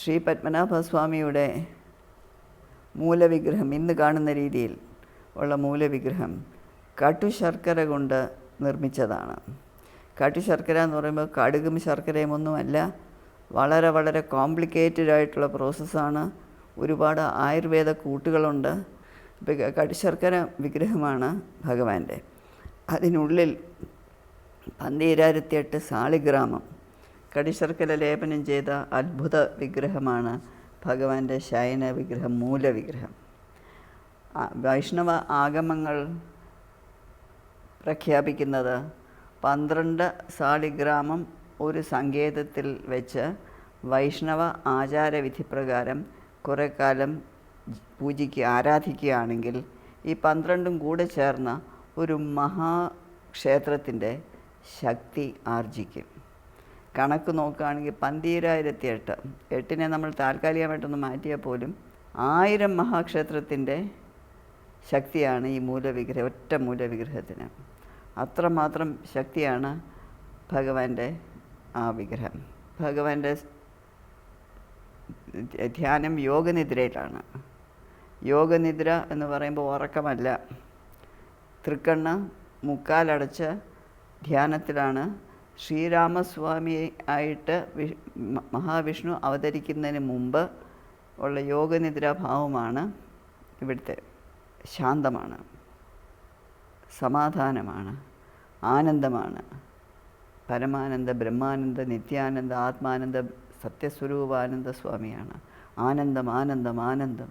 ശ്രീ പത്മനാഭസ്വാമിയുടെ മൂലവിഗ്രഹം ഇന്ന് കാണുന്ന രീതിയിൽ ഉള്ള മൂലവിഗ്രഹം കട്ടുശർക്കര കൊണ്ട് നിർമ്മിച്ചതാണ്. കട്ടുശർക്കര എന്ന് പറയുമ്പോൾ കടുകും ശർക്കരയും ഒന്നുമല്ല വളരെ വളരെ കോംപ്ലിക്കേറ്റഡ് ആയിട്ടുള്ള പ്രോസസ്സാണ് ഒരുപാട് ആയുർവേദ കൂട്ടുകളുണ്ട്. കടുശർക്കര വിഗ്രഹമാണ് ഭഗവാന്റെ. അതിനുള്ളിൽ പന്തീരായിരത്തിയെട്ട് സാളിഗ്രാമം കടിശർക്കര ലേപനം ചെയ്ത അത്ഭുത വിഗ്രഹമാണ് ഭഗവാന്റെ ശയന വിഗ്രഹം മൂലവിഗ്രഹം വൈഷ്ണവ ആഗമങ്ങൾ പ്രഖ്യാപിക്കുന്നത് പന്ത്രണ്ട് സാളിഗ്രാമം ഒരു സങ്കേതത്തിൽ വെച്ച് വൈഷ്ണവ ആചാരവിധി പ്രകാരം കുറേ കാലം പൂജിക്കുക ആരാധിക്കുകയാണെങ്കിൽ ഈ പന്ത്രണ്ടും കൂടെ ചേർന്ന ഒരു മഹാക്ഷേത്രത്തിന്റെ ശക്തി ആർജിക്കും. കണക്ക് നോക്കുകയാണെങ്കിൽ പന്തീരായിരത്തി എട്ട് എട്ടിനെ നമ്മൾ താൽക്കാലികമായിട്ടൊന്ന് മാറ്റിയാൽ പോലും ആയിരം മഹാക്ഷേത്രത്തിന്റെ ശക്തിയാണ് ഈ മൂലവിഗ്രഹം ഒറ്റ മൂലവിഗ്രഹത്തിന്. അത്രമാത്രം ശക്തിയാണ് ഭഗവാന്റെ ആ വിഗ്രഹം. ഭഗവാന്റെ ധ്യാനം യോഗനിദ്രയിലാണ്. യോഗനിദ്ര എന്ന് പറയുമ്പോൾ ഉറക്കമല്ല. തൃക്കണ്ണ് മുക്കാലടച്ച് ധ്യാനത്തിലാണ് ശ്രീരാമസ്വാമി ആയിട്ട് മഹാവിഷ്ണു അവതരിക്കുന്നതിന് മുമ്പ് ഉള്ള യോഗനിദ്രാഭാവമാണ് ഇവിടുത്തെ ശാന്തമാണ് സമാധാനമാണ് ആനന്ദമാണ്. പരമാനന്ദ ബ്രഹ്മാനന്ദ നിത്യാനന്ദ ആത്മാനന്ദ സത്യസ്വരൂപാനന്ദ സ്വാമിയാണ്. ആനന്ദം ആനന്ദം ആനന്ദം.